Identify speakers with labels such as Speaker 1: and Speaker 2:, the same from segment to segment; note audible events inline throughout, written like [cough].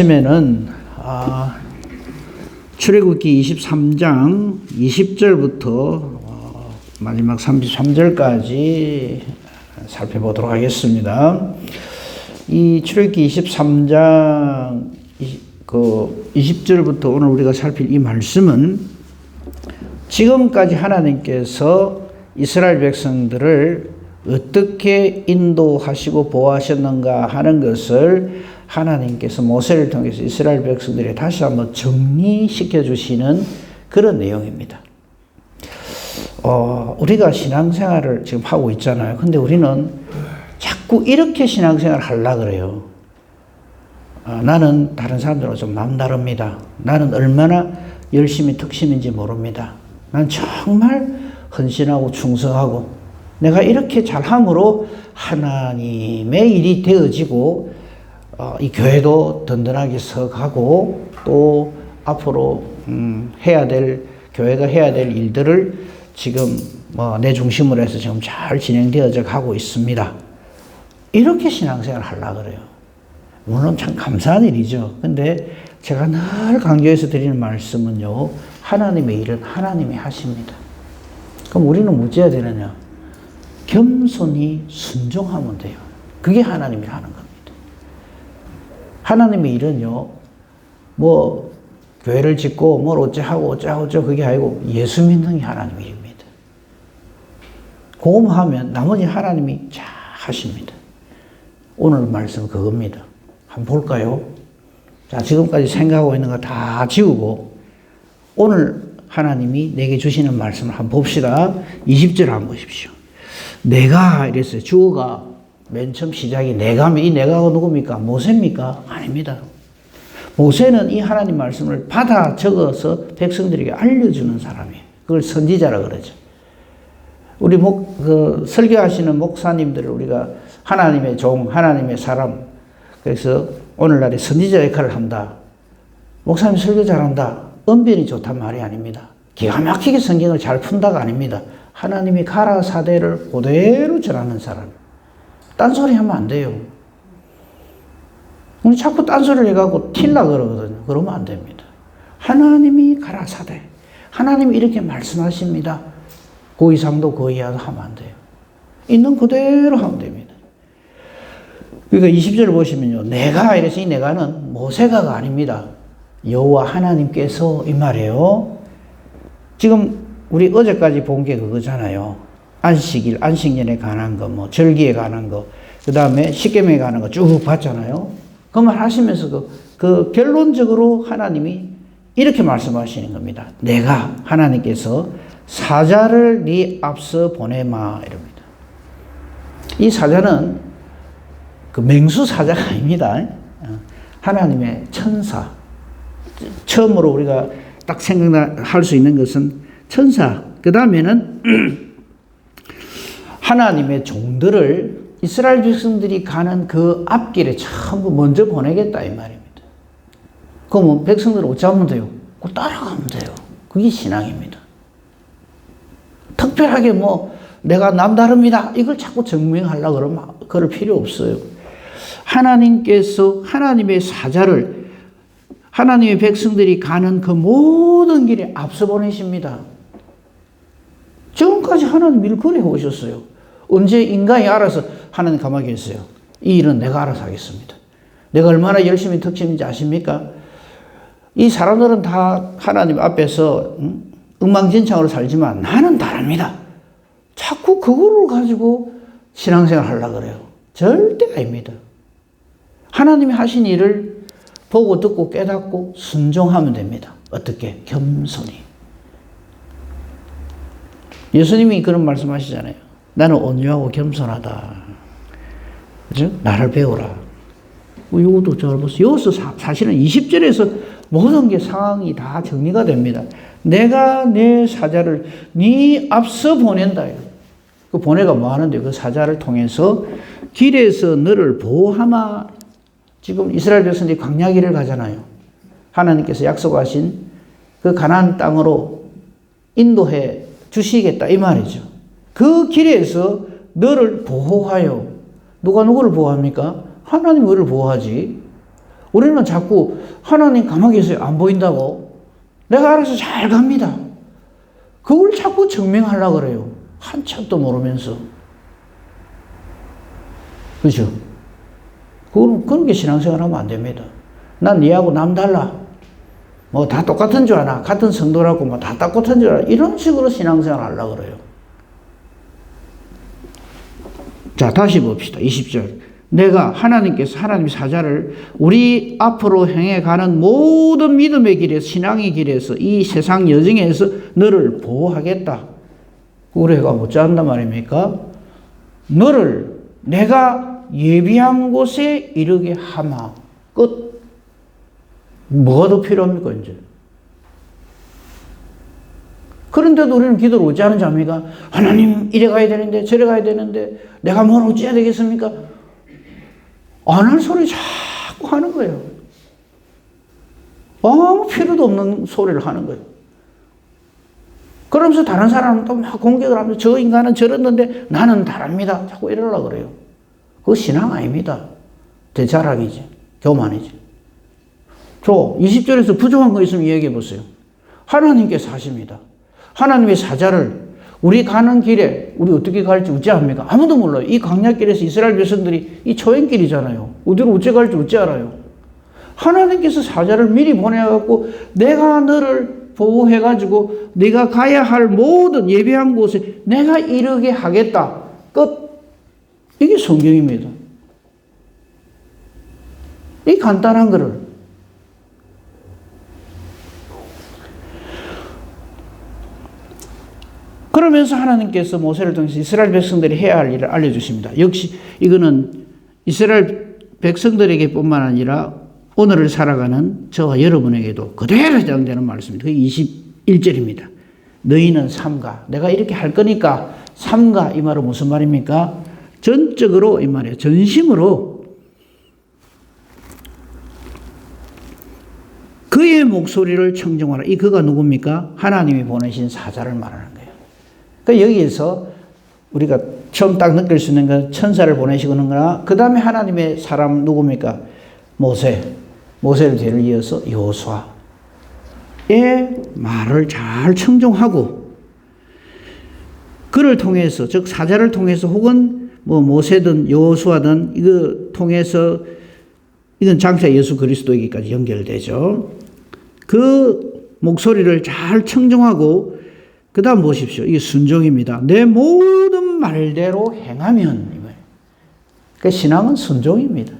Speaker 1: 아침에는 아, 출애굽기 23장 20절부터 어, 마지막 33절까지 살펴보도록 하겠습니다. 이 출애굽기 23장 그 20절부터 오늘 우리가 살필 이 말씀은 지금까지 하나님께서 이스라엘 백성들을 어떻게 인도하시고 보호하셨는가 하는 것을 하나님께서 모세를 통해서 이스라엘 백성들이 다시 한번 정리시켜 주시는 그런 내용입니다. 어, 우리가 신앙생활을 지금 하고 있잖아요. 근데 우리는 자꾸 이렇게 신앙생활을 하려 그래요. 어, 나는 다른 사람들과 좀 남다릅니다. 나는 얼마나 열심히 특심인지 모릅니다. 난 정말 헌신하고 충성하고 내가 이렇게 잘함으로 하나님의 일이 되어지고 어, 이 교회도 든든하게 서가고 또 앞으로 음, 해야 될 교회가 해야 될 일들을 지금 뭐 내 중심으로 해서 지금 잘 진행되어져 가고 있습니다. 이렇게 신앙생활 하려 그래요. 물론 참 감사한 일이죠. 근데 제가 늘 강조해서 드리는 말씀은요. 하나님의 일은 하나님이 하십니다. 그럼 우리는 뭐지어야 되느냐? 겸손히 순종하면 돼요. 그게 하나님이 하는 겁니다. 하나님의 일은요, 뭐, 교회를 짓고 뭘 어쩌하고 어쩌고 그게 아니고 예수 믿는 게 하나님 일입니다. 고음하면 나머지 하나님이 잘 하십니다. 오늘 말씀 그겁니다. 한번 볼까요? 자, 지금까지 생각하고 있는 거 다 지우고 오늘 하나님이 내게 주시는 말씀을 한번 봅시다. 20절 한번 보십시오. 내가 이랬어요. 주어가 맨 처음 시작이 내가면 이 내가가 누굽니까? 모세입니까? 아닙니다. 모세는 이 하나님 말씀을 받아 적어서 백성들에게 알려주는 사람이에요. 그걸 선지자라 그러죠. 우리 목, 그 설교하시는 목사님들을 우리가 하나님의 종, 하나님의 사람, 그래서 오늘날에 선지자 역할을 한다. 목사님 설교 잘한다. 언변이 좋단 말이 아닙니다. 기가 막히게 성경을 잘 푼다가 아닙니다. 하나님이 가라 사대를 그대로 전하는 사람. 딴소리 하면 안 돼요. 우리 자꾸 딴소리를 해갖고 튈라 그러거든요. 그러면 안 됩니다. 하나님이 가라 사대. 하나님이 이렇게 말씀하십니다. 그 이상도 그 이하도 하면 안 돼요. 있는 그대로 하면 됩니다. 그러니까 20절을 보시면요. 내가 이래서 이 내가는 모세가가 아닙니다. 여호와 하나님께서 이 말이에요. 지금 우리 어제까지 본 게 그거잖아요. 안식일, 안식년에 관한 거, 뭐 절기에 관한 거, 그 다음에 십계명에 관한 거 쭉 봤잖아요. 그 말 하시면서 그, 그 결론적으로 하나님이 이렇게 말씀하시는 겁니다. 내가 하나님께서 사자를 네 앞서 보내마 이럽니다. 이 사자는 그 맹수 사자가 아닙니다. 하나님의 천사. 처음으로 우리가 딱 생각할 수 있는 것은 천사. 그 다음에는 [clears throat] 하나님의 종들을 이스라엘 백성들이 가는 그 앞길에 전부 먼저 보내겠다 이 말입니다. 그러면 백성들은 어쩌면 돼요? 그 따라가면 돼요. 그게 신앙입니다. 특별하게 뭐 내가 남다릅니다. 이걸 자꾸 증명하려고 그러면 그럴 필요 없어요. 하나님께서 하나님의 사자를 하나님의 백성들이 가는 그 모든 길에 앞서 보내십니다. 지금까지 하나님 그래 오셨어요. 언제 인간이 알아서 하나님 가만히 계세요. 이 일은 내가 알아서 하겠습니다. 내가 얼마나 열심히 특심인지 아십니까? 이 사람들은 다 하나님 앞에서 음? 엉망진창으로 살지만 나는 다릅니다. 자꾸 그거를 가지고 신앙생활 하려고 그래요. 절대 아닙니다. 하나님이 하신 일을 보고 듣고 깨닫고 순종하면 됩니다. 어떻게? 겸손히. 예수님이 그런 말씀 하시잖아요. 나는 온유하고 겸손하다. 그죠? 나를 배우라. 뭐 이것도 잘 보세요. 여기서 사, 실은 20절에서 모든 게 상황이 다 정리가 됩니다. 내가 내 사자를 네 앞서 보낸다. 그 보내가 뭐 하는데 그 사자를 통해서 길에서 너를 보호하마. 지금 이스라엘 백성들이 광야길을 가잖아요. 하나님께서 약속하신 그 가나안 땅으로 인도해 주시겠다 이 말이죠. 그 길에서 너를 보호하여 누가 누구를 보호합니까? 하나님 우리를 보호하지. 우리는 자꾸 하나님 가만히 계세요. 안 보인다고. 내가 알아서 잘 갑니다. 그걸 자꾸 증명하려고 그래요. 한참도 모르면서. 그죠? 그건, 그런 게 신앙생활 하면 안 됩니다. 난 니하고 남 달라. 뭐 다 똑같은 줄 아나. 같은 성도라고 뭐 다 똑같은 줄 아나. 이런 식으로 신앙생활 하려고 그래요. 자, 다시 봅시다. 20절. 내가 하나님께서 하나님 사자를 우리 앞으로 행해 가는 모든 믿음의 길에서 신앙의 길에서 이 세상 여정에서 너를 보호하겠다. 우리가 못 잡는단 말입니까? 너를 내가 예비한 곳에 이르게 하마. 끝. 뭐가 더 필요합니까, 이제? 그런데도 우리는 기도를 어찌 하는 자입니까? 하나님, 이래 가야 되는데, 저래 가야 되는데, 내가 뭘 어찌해야 되겠습니까? 안 할 소리 자꾸 하는 거예요. 아무 필요도 없는 소리를 하는 거예요. 그러면서 다른 사람은 또막 공격을 하면서 저 인간은 저랬는데 나는 다릅니다. 자꾸 이러려고 그래요. 그거 신앙 아닙니다. 대자랑이지. 교만이지. 저 20절에서 부족한 거 있으면 얘기해 보세요. 하나님께서 하십니다. 하나님의 사자를 우리 가는 길에 우리 어떻게 갈지 어찌 합니까? 아무도 몰라요. 이 강약길에서 이스라엘 백성들이 이 초행길이잖아요. 어디로 어찌 갈지 어찌 알아요? 하나님께서 사자를 미리 보내갖고 내가 너를 보호해가지고 네가 가야 할 모든 예배한 곳에 내가 이르게 하겠다. 끝. 이게 성경입니다. 이 간단한 거를 그러면서 하나님께서 모세를 통해서 이스라엘 백성들이 해야 할 일을 알려주십니다. 역시 이거는 이스라엘 백성들에게 뿐만 아니라 오늘을 살아가는 저와 여러분에게도 그대로 해당되는 말씀입니다. 그게 21절입니다. 너희는 삼가. 내가 이렇게 할 거니까 삼가. 이 말은 무슨 말입니까? 전적으로 이 말이에요. 전심으로 그의 목소리를 청정하라. 이 그가 누굽니까? 하나님이 보내신 사자를 말하는 거예요. 그 여기에서 우리가 처음 딱 느낄 수 있는 건 천사를 보내시거나 그 다음에 하나님의 사람 누굽니까? 모세. 모세를 뒤를 이어서 여호수아의 말을 잘 청종하고 그를 통해서 즉 사자를 통해서 혹은 뭐 모세든 여호수아든 이거 통해서 이건 장차 예수 그리스도에게까지 연결되죠. 그 목소리를 잘 청정하고 그 다음 보십시오. 이게 순종입니다. 내 모든 말대로 행하면. 그 신앙은 순종입니다.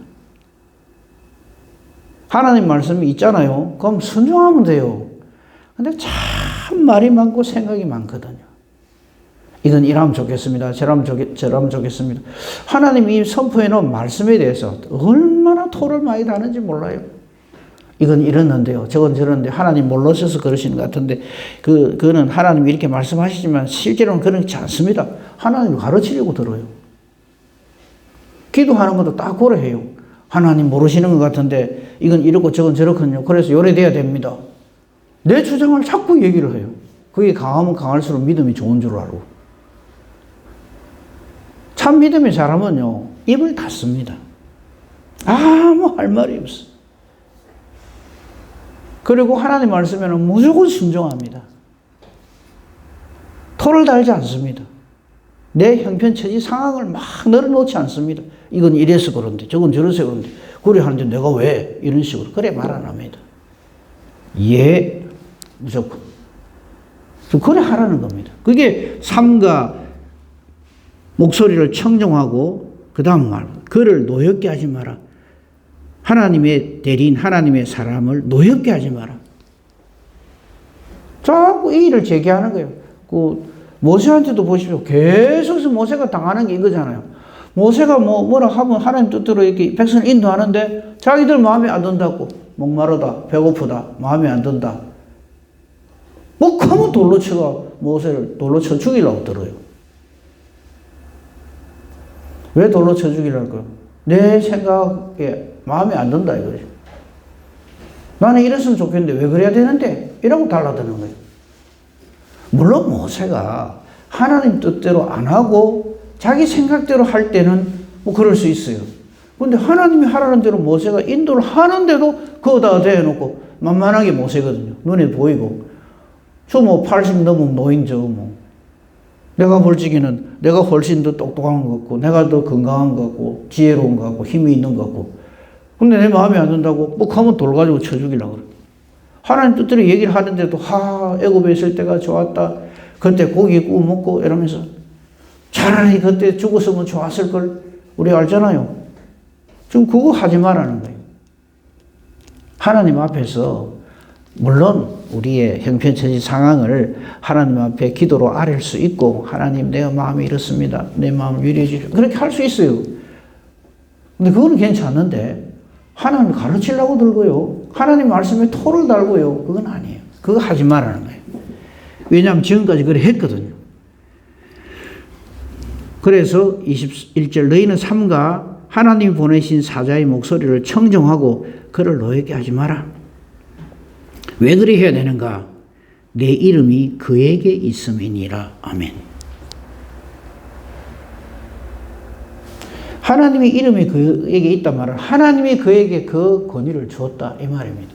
Speaker 1: 하나님 말씀이 있잖아요. 그럼 순종하면 돼요. 근데 참 말이 많고 생각이 많거든요. 이건 이러면 좋겠습니다. 저러면, 좋겠, 저러면 좋겠습니다. 하나님이 선포해 놓은 말씀에 대해서 얼마나 토를 많이 다는지 몰라요. 이건 이랬는데요. 저건 저런데 하나님 몰라셔서 그러시는 것 같은데 그, 그는 하나님이 이렇게 말씀하시지만 실제로는 그렇지 않습니다. 하나님이 가르치려고 들어요. 기도하는 것도 딱 고려해요. 하나님 모르시는 것 같은데 이건 이렇고 저건 저렇거든요. 그래서 요래돼야 됩니다. 내 주장을 자꾸 얘기를 해요. 그게 강하면 강할수록 믿음이 좋은 줄 알고. 참 믿음의 사람은요, 입을 닫습니다. 아무 할 말이 없어. 그리고 하나님 말씀에는 무조건 순종합니다. 토를 달지 않습니다. 내 형편처지 상황을 막 늘어놓지 않습니다. 이건 이래서 그런데, 저건 저래서 그런데, 그래 하는데 내가 왜? 이런 식으로. 그래 말 안 합니다. 예, 무조건. 그래 하라는 겁니다. 그게 삶과 목소리를 청정하고, 그 다음 말, 그를 노엽게 하지 마라. 하나님의 대리인, 하나님의 사람을 노엽게 하지 마라. 자꾸 이 일을 제기하는 거예요. 그, 모세한테도 보십시오. 계속해서 모세가 당하는 게 이거잖아요. 모세가 뭐, 뭐라 하면 하나님 뜻대로 이렇게 백성을 인도하는데 자기들 마음에 안 든다고. 목마르다, 배고프다, 마음에 안 든다. 뭐, 그면 돌로 쳐가 모세를 돌로 쳐 죽이려고 들어요. 왜 돌로 쳐 죽이려고? 내 생각에 마음에 안 든다 이거죠. 나는 이랬으면 좋겠는데 왜 그래야 되는데? 이라고 달라드는 거예요. 물론 모세가 하나님 뜻대로 안 하고 자기 생각대로 할 때는 뭐 그럴 수 있어요. 근데 하나님이 하라는 대로 모세가 인도를 하는데도 그거다 대놓고 만만하게 모세거든요. 눈에 보이고. 저 뭐 80 넘은 노인 저 뭐. 내가 볼 적에는 내가 훨씬 더 똑똑한 것 같고, 내가 더 건강한 것 같고, 지혜로운 것 같고, 힘이 있는 것 같고. 근데 내 마음에 안 든다고 뻑 하면 돌 가지고 쳐 죽이려고 그래. 하나님 뜻대로 얘기를 하는데도, 하, 애굽에 있을 때가 좋았다. 그때 고기 구워 먹고 이러면서 차라리 그때 죽었으면 좋았을 걸 우리 알잖아요. 지금 그거 하지 말라는 거예요. 하나님 앞에서 물론 우리의 형편처지 상황을 하나님 앞에 기도로 아릴 수 있고 하나님 내가 마음이 이렇습니다. 내 마음을 위로해 주십시오. 그렇게 할 수 있어요. 근데 그거는 괜찮은데 하나님 가르치려고 들고요. 하나님 말씀에 토를 달고요. 그건 아니에요. 그거 하지 말라는 거예요. 왜냐하면 지금까지 그래 했거든요. 그래서 21절 너희는 삼가 하나님이 보내신 사자의 목소리를 청정하고 그를 너에게 하지 마라. 왜 그리 해야 되는가? 내 이름이 그에게 있음이니라. 아멘. 하나님의 이름이 그에게 있단 말은 하나님이 그에게 그 권위를 주었다. 이 말입니다.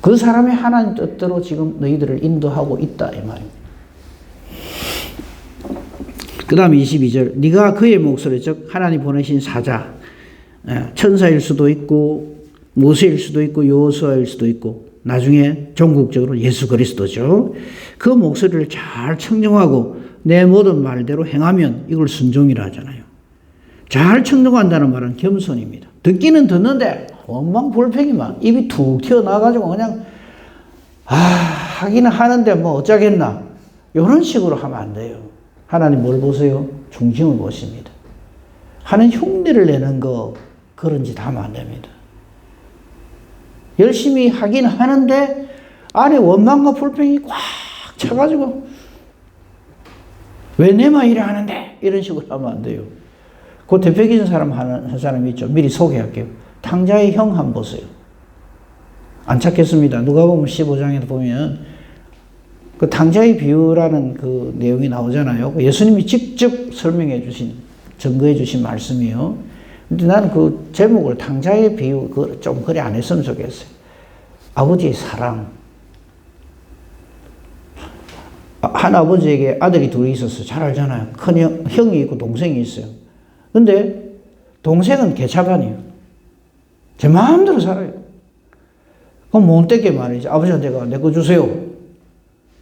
Speaker 1: 그 사람이 하나님 뜻대로 지금 너희들을 인도하고 있다. 이 말입니다. 그 다음 22절. 네가 그의 목소리, 즉 하나님 보내신 사자, 예, 천사일 수도 있고 모세일 수도 있고 여호수아일 수도 있고 나중에 전국적으로 예수 그리스도죠. 그 목소리를 잘 청정하고 내 모든 말대로 행하면 이걸 순종이라 하잖아요. 잘 청정한다는 말은 겸손입니다. 듣기는 듣는데 원망 불평이만 입이 툭 튀어나와가지고 그냥 아 하기는 하는데 뭐 어쩌겠나 이런 식으로 하면 안 돼요. 하나님 뭘 보세요? 중심을 보십니다. 하는 흉내를 내는 거 그런 짓 하면 안 됩니다. 열심히 하긴 하는데 안에 원망과 불평이 꽉 차가지고 왜 내만 이래 하는데 이런 식으로 하면 안 돼요. 그 대표적인 사람 하는 한 사람이 있죠. 미리 소개할게요. 탕자의 형 한번 보세요. 안 찾겠습니다. 누가 보면 15장에 보면 그 탕자의 비유라는 그 내용이 나오잖아요. 그 예수님이 직접 설명해 주신 증거해 주신 말씀이에요. 근데 나는 그 제목을 탕자의 비유 그 좀 그리 안 했으면 좋겠어요. 아버지의 사랑. 한 아버지에게 아들이 둘이 있었어요. 잘 알잖아요. 큰 형, 형이 있고 동생이 있어요. 근데 동생은 개차반이에요. 제 마음대로 살아요. 그럼 못되게 말이지. 아버지한테 가, 내 거 주세요.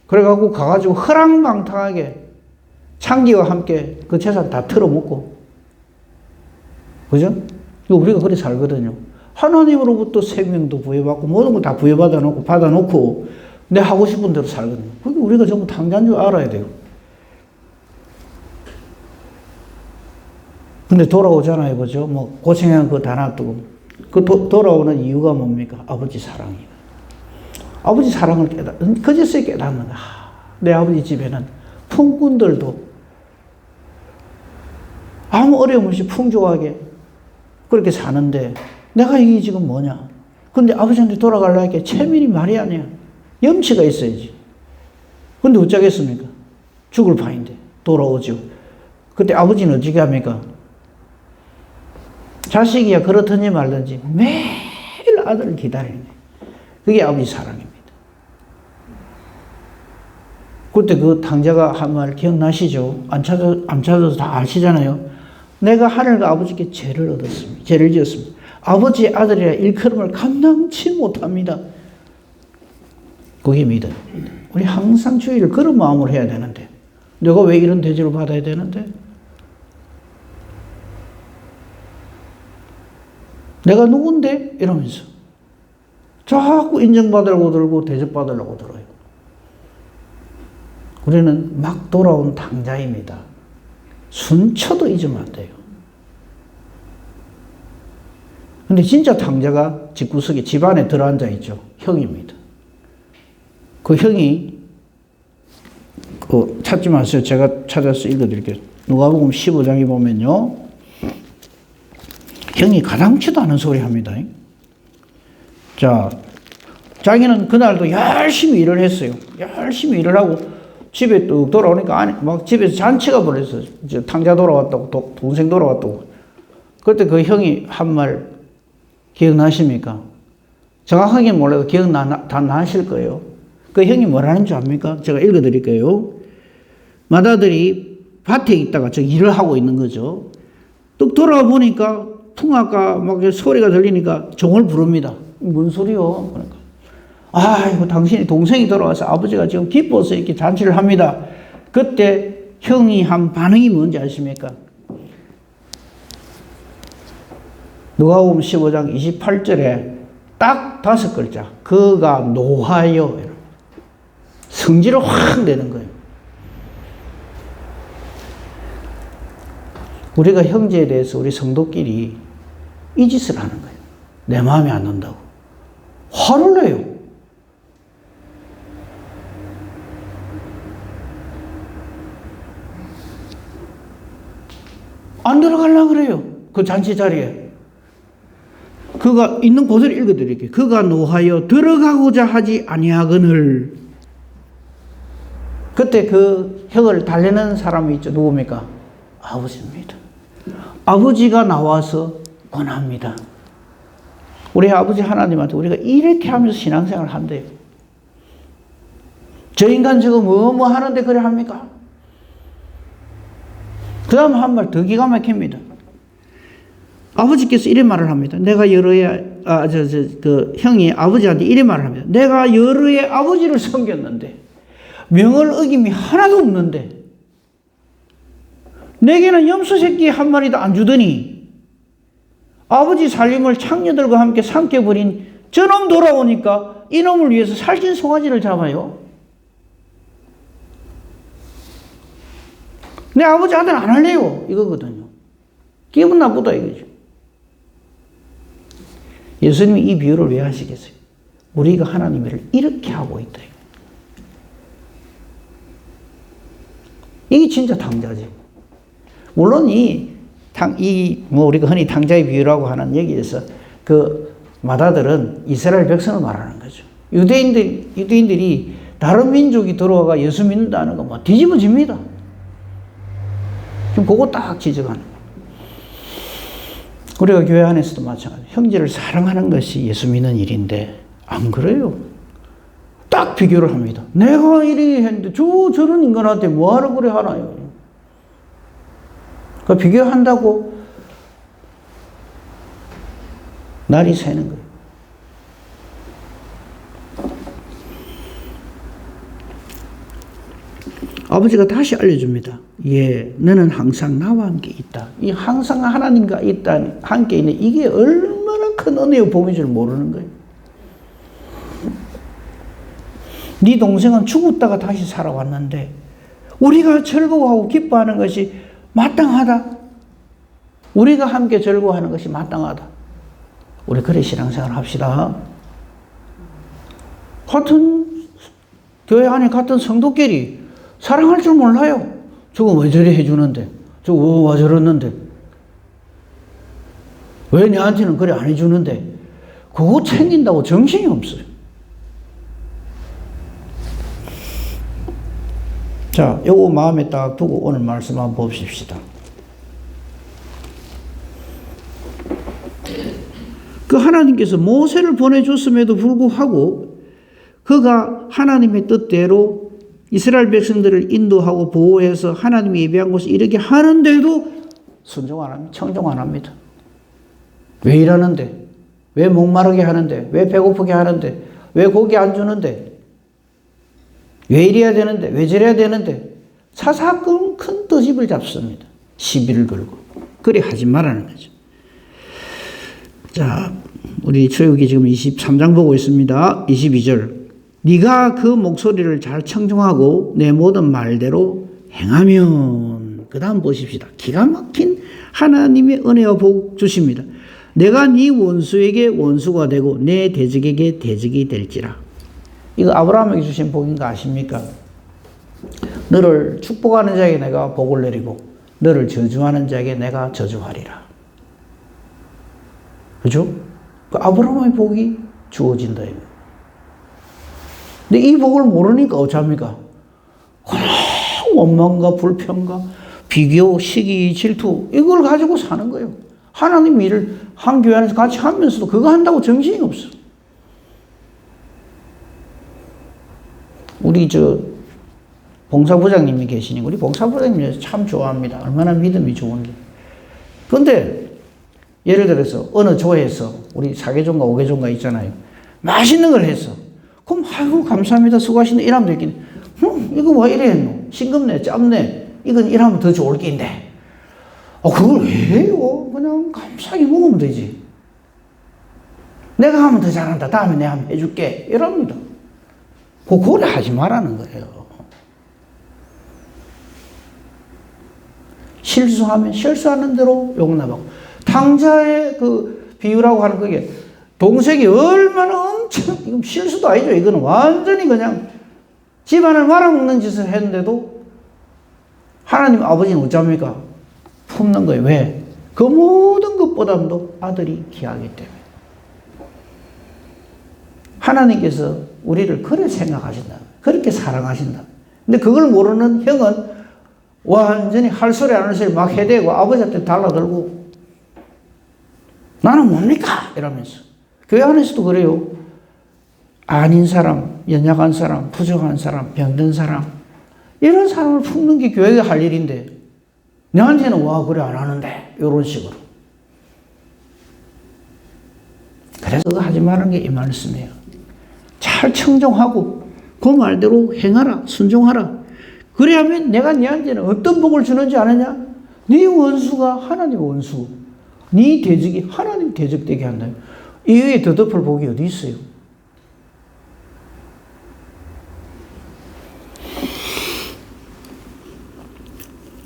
Speaker 1: 그래갖고 가가지고 허랑방탕하게 창기와 함께 그 재산 다 틀어먹고. 그죠? 우리가 그래 살거든요. 하나님으로부터 생명도 부여받고 모든 걸 다 부여받아 놓고 받아놓고 내 하고 싶은 대로 살거든요. 그게 우리가 전부 탕자인 줄 알아야 돼요. 근데 돌아오잖아요. 그죠? 뭐 고생한 거다 놔두고. 그 도, 돌아오는 이유가 뭡니까? 아버지 사랑이에요. 아버지 사랑을 깨닫, 그제서야 깨닫는 거야. 내 아버지 집에는 풍꾼들도 아무 어려움 없이 풍족하게 그렇게 사는데 내가 이게 지금 뭐냐? 근데 아버지한테 돌아가려니까 체면이 말이 아니야. 염치가 있어야지. 근데 어쩌겠습니까? 죽을 판인데 돌아오죠. 그때 아버지는 어떻게 합니까? 자식이야 그렇든지 말든지 매일 아들을 기다리네. 그게 아버지 사랑입니다. 그때 그 탕자가 한 말 기억나시죠? 안 찾아, 안 찾아서 다 아시잖아요. 내가 하늘과 아버지께 죄를 얻었습니다. 죄를 지었습니다. 아버지의 아들이라 일컬음을 감당치 못합니다. 그게 믿음입니다. 우리 항상 주의를 그런 마음으로 해야 되는데, 내가 왜 이런 대접을 받아야 되는데? 내가 누군데? 이러면서. 자꾸 인정받으려고 들고 대접받으려고 들어요. 우리는 막 돌아온 당자입니다. 순처도 잊으면 안 돼요. 근데 진짜 당자가 집구석에 집안에 들어앉아 있죠. 형입니다. 그 형이 그 찾지 마세요. 제가 찾아서 읽어드릴게요. 누가복음 15장에 보면요. 형이 가당치도 않은 소리 합니다. 자, 자기는 그날도 열심히 일을 했어요. 열심히 일을 하고 집에 뚝 돌아오니까 아니, 막 집에서 잔치가 벌어졌어. 저 탕자 돌아왔다고, 도- 동생 돌아왔다고. 그때 그 형이 한 말 기억나십니까? 정확하게 몰라도 기억나, 나- 다 나실 거예요. 그 형이 뭐라는 줄 압니까? 제가 읽어 드릴게요. 마다들이 밭에 있다가 저 일을 하고 있는 거죠. 뚝 돌아와 보니까 풍악가 막 소리가 들리니까 종을 부릅니다. 뭔 소리요? 그러니까. 아이고, 당신이 동생이 돌아와서 아버지가 지금 기뻐서 이렇게 잔치를 합니다. 그때 형이 한 반응이 뭔지 아십니까? 누가복음 15장 28절에 딱 다섯 글자. 그가 노하여. 성질을 확 내는 거예요. 우리가 형제에 대해서 우리 성도끼리 이 짓을 하는 거예요. 내 마음에 안 든다고. 화를 내요. 안 들어가려 그래요. 그 잔치 자리에. 그가 있는 곳을 읽어 드릴게요. 그가 노하여 들어가고자 하지 아니하거늘. 그때 그 혀를 달래는 사람이 있죠. 누굽니까? 아버지입니다. 아버지가 나와서 권합니다. 우리 아버지 하나님한테 우리가 이렇게 하면서 신앙생활을 한대요. 저 인간 저거 뭐뭐 하는데 그래 합니까? 그 다음 한 말 더 기가 막힙니다. 아버지께서 이런 말을 합니다. 내가 여러 해, 아, 저, 저, 그, 형이 아버지한테 이런 말을 합니다. 내가 여러 해 아버지를 섬겼는데, 명을 어김이 하나도 없는데, 내게는 염소 새끼 한 마리도 안 주더니, 아버지 살림을 창녀들과 함께 삼켜버린 저놈 돌아오니까 이놈을 위해서 살찐 송아지를 잡아요. 내 아버지 아들 안 할래요. 이거거든요. 기분 나쁘다 이거죠. 예수님이 이 비유를 왜 하시겠어요? 우리가 하나님을 이렇게 하고 있다. 이게 진짜 당자지. 물론 이 당, 이, 뭐, 우리가 흔히 당자의 비유라고 하는 얘기에서 그 마다들은 이스라엘 백성을 말하는 거죠. 유대인들, 유대인들이 다른 민족이 들어와가 예수 믿는다는 거 뭐 뒤집어집니다. 지금 그거 딱 지적하는 거예요. 우리가 교회 안에서도 마찬가지. 형제를 사랑하는 것이 예수 믿는 일인데, 안 그래요. 딱 비교를 합니다. 내가 이리 했는데, 저, 저런 인간한테 뭐하러 그래 하나요? 그 비교한다고 날이 새는 거예요. 아버지가 다시 알려줍니다. 예, 너는 항상 나와 함께 있다. 이 항상 하나님과 있다, 함께 있는 이게 얼마나 큰 은혜의 복인 줄 모르는 거예요. 네 동생은 죽었다가 다시 살아왔는데 우리가 즐거워하고 기뻐하는 것이 마땅하다. 우리가 함께 즐거워하는 것이 마땅하다. 우리 그래 신앙생활 합시다. 같은 교회 안에 같은 성도끼리 사랑할 줄 몰라요. 저거 왜 저리 해주는데? 저거 왜 저러는데? 왜 내한테는 그래 안 해주는데? 그거 챙긴다고 정신이 없어요. 자, 요거 마음에 딱 두고 오늘 말씀 한번 봅시다. 그 하나님께서 모세를 보내줬음에도 불구하고 그가 하나님의 뜻대로 이스라엘 백성들을 인도하고 보호해서 하나님이 예비한 곳에 이르게 하는데도 순종 안 합니다. 청종 안 합니다. 왜 이러는데? 왜 목마르게 하는데? 왜 배고프게 하는데? 왜 고기 안 주는데? 왜 이래야 되는데? 왜 저래야 되는데? 사사건 큰 뜨집을 잡습니다. 시비를 걸고. 그래 하지 말라는 거죠. 자, 우리 초육이 지금 23장 보고 있습니다. 22절. 네가 그 목소리를 잘 청중하고 내 모든 말대로 행하면 그 다음 보십시다. 기가 막힌 하나님의 은혜와 복 주십니다. 내가 네 원수에게 원수가 되고 내 대적에게 대적이 될지라. 이거 아브라함에게 주신 복인 거 아십니까? 너를 축복하는 자에게 내가 복을 내리고 너를 저주하는 자에게 내가 저주하리라. 그죠? 그 아브라함의 복이 주어진다. 근데 이 복을 모르니까 어쩝니까? 원망과 불평과 비교, 시기, 질투 이걸 가지고 사는 거예요. 하나님 일을 한 교회 안에서 같이 하면서도 그거 한다고 정신이 없어. 우리 저 봉사부장님이 계시니 우리 봉사부장님 참 좋아합니다. 얼마나 믿음이 좋은지. 근데 예를 들어서 어느 조에서 우리 4개종가 5개종가 있잖아요. 맛있는 걸 했어. 그럼 아이고 감사합니다. 수고하시네. 이러면 되긴. 음, 이거 왜 이래 했노? 싱겁네, 짭네. 이건 이러면 더 좋을 게인데. 어, 그걸 왜 해요? 그냥 감사하게 먹으면 되지. 내가 하면 더 잘한다. 다음에 내가 한번 해줄게. 이럽니다. 그 고래 하지 말라는 거예요. 실수하면 실수하는 대로 용납하고. 탕자의 그 비유라고 하는 그게 동생이 얼마나 엄청, 이건 실수도 아니죠. 이거는 완전히 그냥 집안을 말아먹는 짓을 했는데도 하나님 아버지는 어쩝니까? 품는 거예요. 왜? 그 모든 것보다도 아들이 귀하기 때문에. 하나님께서 우리를 그렇게 생각하신다. 그렇게 사랑하신다. 근데 그걸 모르는 형은 완전히 할 소리 안 할 소리 막 해대고 아버지한테 달라들고 나는 뭡니까? 이러면서. 교회 안에서도 그래요. 아닌 사람, 연약한 사람, 부족한 사람, 병든 사람, 이런 사람을 품는 게 교회가 할 일인데, 내한테는 와, 그래, 안 하는데, 이런 식으로. 그래서 하지 말라는 게 이 말씀이에요. 잘 청정하고, 그 말대로 행하라, 순종하라. 그래야면 내가 너한테는 어떤 복을 주는지 아느냐? 네 원수가 하나님 원수, 네 대적이 하나님 대적되게 한다. 이외에 더 덮을 복이 어디 있어요?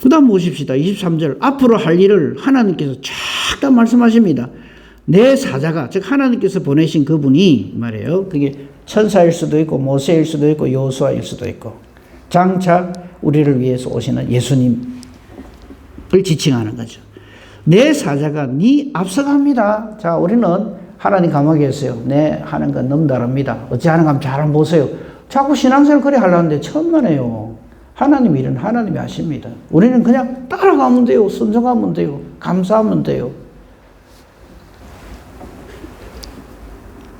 Speaker 1: 그 다음 보십시다. 23절. 앞으로 할 일을 하나님께서 쫙 다 말씀하십니다. 내 사자가, 즉, 하나님께서 보내신 그분이 말이에요. 그게 천사일 수도 있고, 모세일 수도 있고, 요수아일 수도 있고, 장차 우리를 위해서 오시는 예수님을 지칭하는 거죠. 내 사자가 네 앞서갑니다. 자, 우리는 하나님 가만히 계세요. 내 하는 건 너무 다릅니다. 어찌 하는 가잘 한번 보세요. 자꾸 신앙생활 그래 하려는데 천만에요. 하나님 일은 하나님이 하십니다. 우리는 그냥 따라가면 돼요. 순종하면 돼요. 감사하면 돼요.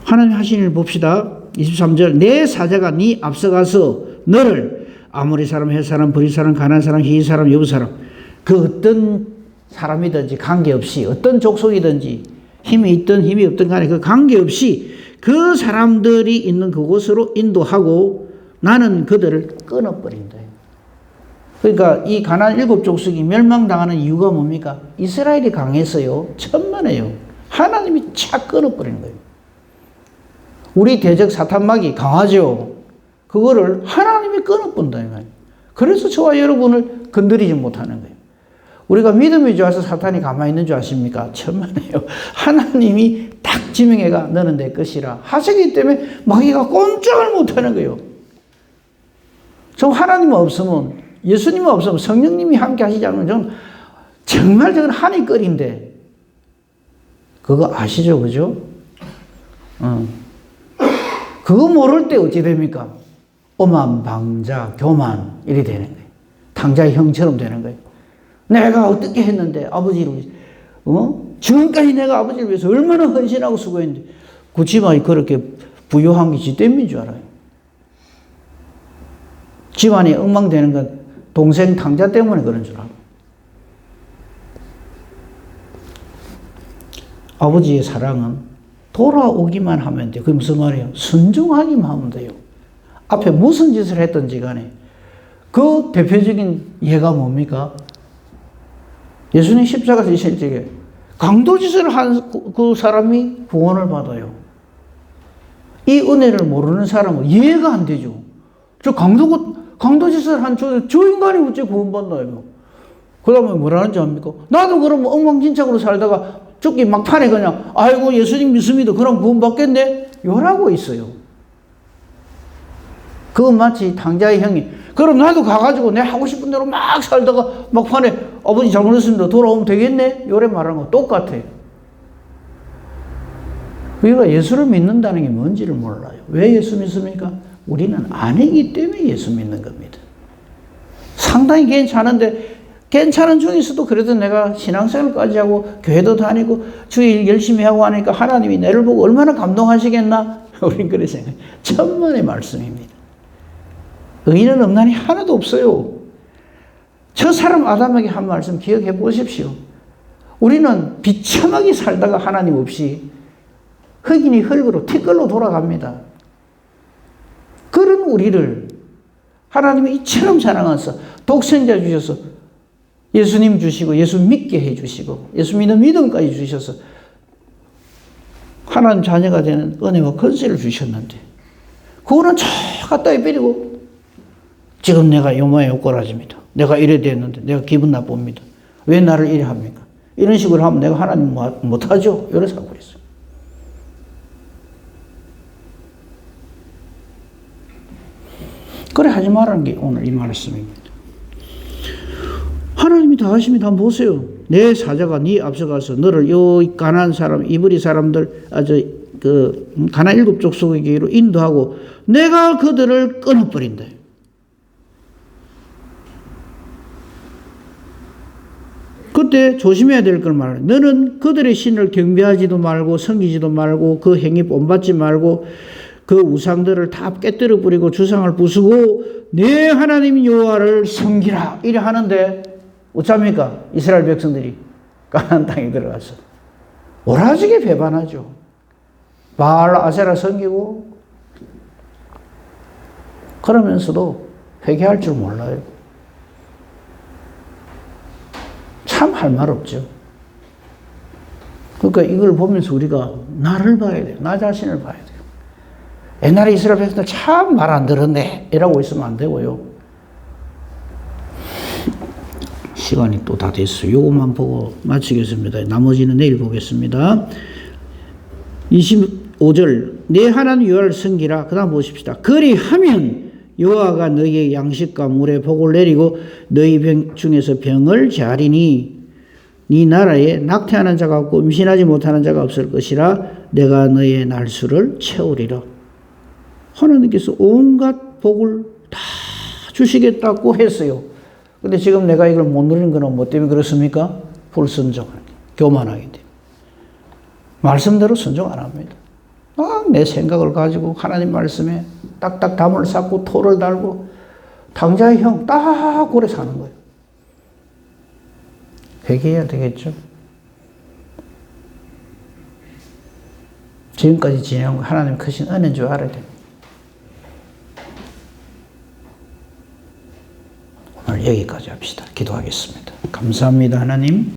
Speaker 1: 하나님 하신 일 봅시다. 23절 내 사자가 네 앞서가서 너를 아무리 사람, 헬 사람, 버리 사람, 가난 사람, 희 사람, 여부 사람 그 어떤 사람이든지 관계없이 어떤 족속이든지 힘이 있든 힘이 없든 간에 그 관계없이 그 사람들이 있는 그곳으로 인도하고 나는 그들을 끊어버린다. 그러니까 이 가난 일곱 족속이 멸망당하는 이유가 뭡니까? 이스라엘이 강해서요. 천만에요. 하나님이 착 끊어버리는 거예요. 우리 대적 사탄막이 강하죠. 그거를 하나님이 끊어본다. 그래서 저와 여러분을 건드리지 못하는 거예요. 우리가 믿음이 좋아서 사탄이 가만히 있는 줄 아십니까? 천만에요. [laughs] 하나님이 딱 지명해가 너는 내 것이라 하시기 때문에 마귀가 꼼짝을 못하는 거예요. 저 하나님 없으면 예수님 없으면 성령님이 함께 하시지 않으면 저는 정말 저건 한이 끓인데 그거 아시죠? 그죠? 어. 그거 모를 때 어찌 됩니까? 오만, 방자, 교만 이리 되는 거예요. 탕자의 형처럼 되는 거예요. 내가 어떻게 했는데 아버지를 위해서 어? 지금까지 내가 아버지를 위해서 얼마나 헌신하고 수고했는데 그 집안이 그렇게 부유한 게 지 때문인 줄 알아요. 집안이 엉망되는 건 동생 탕자 때문에 그런 줄 알아. 아버지의 사랑은 돌아오기만 하면 돼요. 그게 무슨 말이에요? 순종하기만 하면 돼요. 앞에 무슨 짓을 했든지 간에 그 대표적인 예가 뭡니까? 예수님 십자가 지실 적에 강도 짓을 한 그 사람이 구원을 받아요. 이 은혜를 모르는 사람은 이해가 안 되죠. 저 강도, 강도 짓을 한 저, 저 인간이 어째 구원받나요? 그 다음에 뭐라는지 압니까? 나도 그럼 엉망진창으로 살다가 죽기 막판에 그냥, 아이고, 예수님 믿습니다. 그럼 구원 받겠네? 요라고 있어요. 그건 마치 탕자의 형이, 그럼 나도 가가지고 내 하고 싶은 대로 막 살다가 막판에 아버지 잘못했습니다. 돌아오면 되겠네? 요래 말하는 거 똑같아. 우리가 예수를 믿는다는 게 뭔지를 몰라요. 왜 예수 믿습니까? 우리는 아니기 때문에 예수 믿는 겁니다. 상당히 괜찮은데 괜찮은 중에서도 그래도 내가 신앙생활까지 하고 교회도 다니고 주일 열심히 하고 하니까 하나님이 내를 보고 얼마나 감동하시겠나? [laughs] 우린 그래 생각해. 천만의 말씀입니다. 의인은 없나니 하나도 없어요. 저 사람 아담에게 한 말씀 기억해 보십시오. 우리는 비참하게 살다가 하나님 없이 흑인이 흙으로 티끌로 돌아갑니다. 그런 우리를 하나님이 이처럼 사랑하셔서 독생자 주셔서 예수님 주시고 예수 믿게 해주시고 예수 믿는 믿음까지 주셔서 하나님 자녀가 되는 은혜와 권세를 주셨는데 그거는 저 갖다 버리고 지금 내가 요모에 욕걸어집니다. 내가 이래 됐는데 내가 기분 나쁩니다. 왜 나를 이래 합니까? 이런 식으로 하면 내가 하나님 못- 못하죠. 이래서 하고 있어요. 그래 하지 말라는 게 오늘 이 말씀입니다. 하나님이 다 하십니다. 한번 보세요. 내 사자가 네 앞서가서 너를 요 가난 사람, 이브리 사람들, 아주 그 가난 일곱 족속에게로 인도하고 내가 그들을 끊어버린다. 그때 조심해야 될 걸 말해. 너는 그들의 신을 경배하지도 말고 섬기지도 말고 그 행위 본받지 말고 그 우상들을 다 깨뜨려 버리고 주상을 부수고 내 하나님 여호와를 섬기라 이래 하는데 어쩝니까 이스라엘 백성들이 가나안 땅에 들어가서 오라지게 배반하죠. 바알 아세라 섬기고 그러면서도 회개할 줄 몰라요. 참 할 말 없죠. 그러니까 이걸 보면서 우리가 나를 봐야 돼요. 나 자신을 봐야 돼요. 옛날에 이스라엘 백성들 참 말 안 들었네. 이라고 있으면 안 되고요. 시간이 또 다 됐어요. 요것만 보고 마치겠습니다. 나머지는 내일 보겠습니다. 25절 내 하나님 여호와를 섬기라. 그다음 보십시다. 그리하면 여호와가 너희의 양식과 물에 복을 내리고 너희 병 중에서 병을 자리니 네 나라에 낙태하는 자가 없고 임신하지 못하는 자가 없을 것이라 내가 너희의 날수를 채우리라. 하나님께서 온갖 복을 다 주시겠다고 했어요. 근데 지금 내가 이걸 못 누리는 거는 뭐 때문에 그렇습니까? 불순종하는 게, 교만하기 때문에. 말씀대로 순종 안 합니다. 막 내 생각을 가지고 하나님 말씀에 딱딱 담을 쌓고 토를 달고 당자의 형 딱 오래 사는 거예요. 회개해야 되겠죠. 지금까지 거 하나님 크신 은혜인 줄 알아야 됩니다. 오늘 여기까지 합시다. 기도하겠습니다. 감사합니다, 하나님.